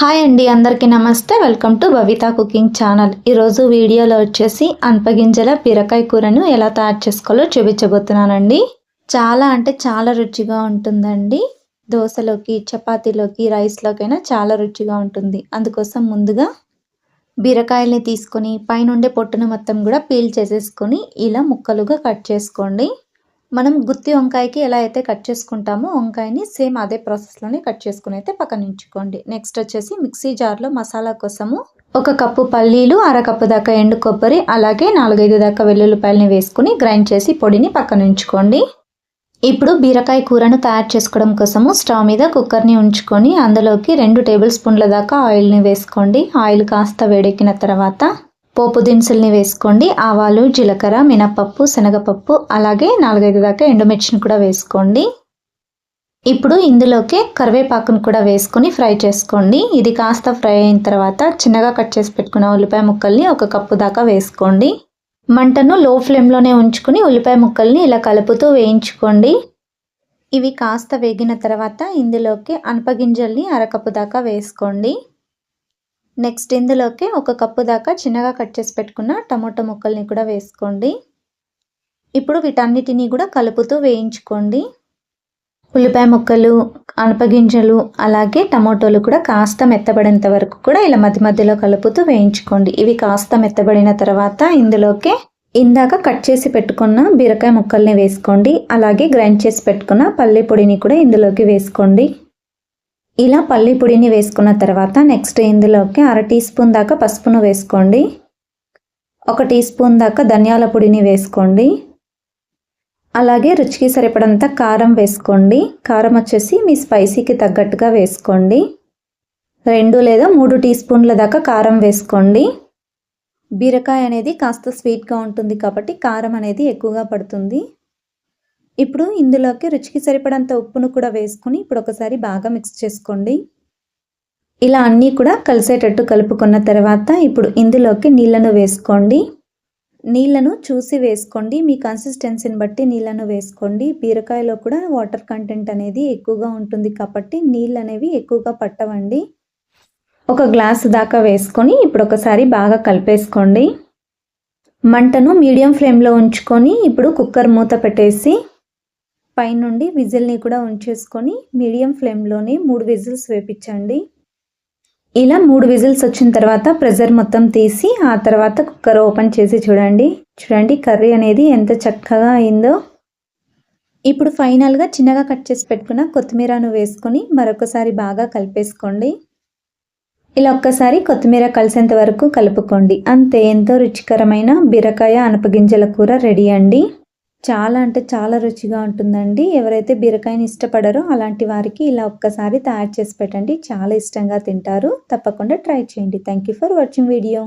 Hi అండి అందరికీ నమస్తే. Welcome to Bavitha cooking channel. ఈరోజు వీడియోలో వచ్చేసి అనపగింజల బీరకాయ కూరను ఎలా తయారు చేసుకోవాలో చూపించబోతున్నానండి. చాలా అంటే చాలా రుచిగా ఉంటుందండి. దోశలోకి చపాతీలోకి రైస్లోకైనా చాలా రుచిగా ఉంటుంది. అందుకోసం ముందుగా బీరకాయల్ని తీసుకొని పైనుండే పొట్టును మొత్తం కూడా పీల్ చేసేసుకొని ఇలా ముక్కలుగా కట్ చేసుకోండి. మనం గుత్తి వంకాయకి ఎలా అయితే కట్ చేసుకుంటామో వంకాయని సేమ్ అదే ప్రాసెస్లోనే కట్ చేసుకుని అయితే పక్కన ఉంచుకోండి. నెక్స్ట్ వచ్చేసి మిక్సీ జార్లో మసాలా కోసము ఒక కప్పు పల్లీలు అర కప్పు దాకా ఎండు కొబ్బరి అలాగే నాలుగైదు దాకా వెల్లుల్లిపాయలని వేసుకుని గ్రైండ్ చేసి పొడిని పక్కన ఉంచుకోండి. ఇప్పుడు బీరకాయ కూరను తయారు చేసుకోవడం కోసము స్టవ్ మీద కుక్కర్ని ఉంచుకొని అందులోకి రెండు టేబుల్ స్పూన్ల దాకా ఆయిల్ని వేసుకోండి. ఆయిల్ కాస్త వేడెక్కిన తర్వాత పోపు దినుసుల్ని వేసుకోండి. ఆవాలు జీలకర్ర మినపప్పు శనగపప్పు అలాగే నాలుగైదు దాకా ఎండుమిర్చిని కూడా వేసుకోండి. ఇప్పుడు ఇందులోకి కరివేపాకును కూడా వేసుకొని ఫ్రై చేసుకోండి. ఇది కాస్త ఫ్రై అయిన తర్వాత చిన్నగా కట్ చేసి పెట్టుకున్న ఉల్లిపాయ ముక్కల్ని ఒక కప్పు దాకా వేసుకోండి. మంటను లో ఫ్లేమ్లోనే ఉంచుకుని ఉల్లిపాయ ముక్కల్ని ఇలా కలుపుతూ వేయించుకోండి. ఇవి కాస్త వేగిన తర్వాత ఇందులోకి అనపగింజల్ని అరకప్పు దాకా వేసుకోండి. నెక్స్ట్ ఇందులోకి ఒక కప్పు దాకా చిన్నగా కట్ చేసి పెట్టుకున్న టమోటా ముక్కల్ని కూడా వేసుకోండి. ఇప్పుడు వీటన్నిటినీ కూడా కలుపుతూ వేయించుకోండి. ఉల్లిపాయ ముక్కలు అనపగింజలు అలాగే టమోటోలు కూడా కాస్త మెత్తబడేంత వరకు కూడా ఇలా మధ్య మధ్యలో కలుపుతూ వేయించుకోండి. ఇవి కాస్త మెత్తబడిన తర్వాత ఇందులోకి ఇందాక కట్ చేసి పెట్టుకున్న బీరకాయ ముక్కల్ని వేసుకోండి. అలాగే గ్రైండ్ చేసి పెట్టుకున్న పల్లి పొడిని కూడా ఇందులోకి వేసుకోండి. ఇలా పల్లి పొడిని వేసుకున్న తర్వాత నెక్స్ట్ ఇందులోకి అర టీ స్పూన్ దాకా పసుపును వేసుకోండి. ఒక టీ స్పూన్ దాకా ధనియాల పొడిని వేసుకోండి. అలాగే రుచికి సరిపడంత కారం వేసుకోండి. కారం వచ్చేసి మీ స్పైసీకి తగ్గట్టుగా వేసుకోండి. రెండు లేదా మూడు టీ స్పూన్ల దాకా కారం వేసుకోండి. బీరకాయ అనేది కాస్త స్వీట్గా ఉంటుంది కాబట్టి కారం అనేది ఎక్కువగా పడుతుంది. ఇప్పుడు ఇందులోకి రుచికి సరిపడంత ఉప్పును కూడా వేసుకుని ఇప్పుడు ఒకసారి బాగా మిక్స్ చేసుకోండి. ఇలా అన్నీ కూడా కలిసేటట్టు కలుపుకున్న తర్వాత ఇప్పుడు ఇందులోకి నీళ్ళను వేసుకోండి. నీళ్ళను చూసి వేసుకోండి. మీ కన్సిస్టెన్సీని బట్టి నీళ్ళను వేసుకోండి. బీరకాయలో కూడా వాటర్ కంటెంట్ అనేది ఎక్కువగా ఉంటుంది కాబట్టి నీళ్ళు అనేవి ఎక్కువగా పట్టవండి. ఒక గ్లాస్ దాకా వేసుకొని ఇప్పుడు ఒకసారి బాగా కలిపేసుకోండి. మంటను మీడియం ఫ్లేమ్లో ఉంచుకొని ఇప్పుడు కుక్కర్ మూత పెట్టేసి పైనుండి విజిల్ని కూడా ఉంచేసుకొని మీడియం ఫ్లేమ్లోనే మూడు విజిల్స్ వేపించండి. ఇలా మూడు విజిల్స్ వచ్చిన తర్వాత ప్రెజర్ మొత్తం తీసి ఆ తర్వాత కుక్కర్ ఓపెన్ చేసి చూడండి. చూడండి కర్రీ అనేది ఎంత చక్కగా అయిందో. ఇప్పుడు ఫైనల్గా చిన్నగా కట్ చేసి పెట్టుకున్న కొత్తిమీరను వేసుకొని మరొకసారి బాగా కలిపేసుకోండి. ఇలా ఒక్కసారి కొత్తిమీర కలిసేంత వరకు కలుపుకోండి. అంతే ఎంతో రుచికరమైన బీరకాయ అనపగింజల కూర రెడీ అండి. చాలా అంటే చాలా రుచిగా ఉంటుందండి. ఎవరైతే బీరకాయని ఇష్టపడరో అలాంటి వారికి ఇలా ఒక్కసారి తయారు చేసి పెట్టండి. చాలా ఇష్టంగా తింటారు. తప్పకుండా ట్రై చేయండి. Thank you for watching video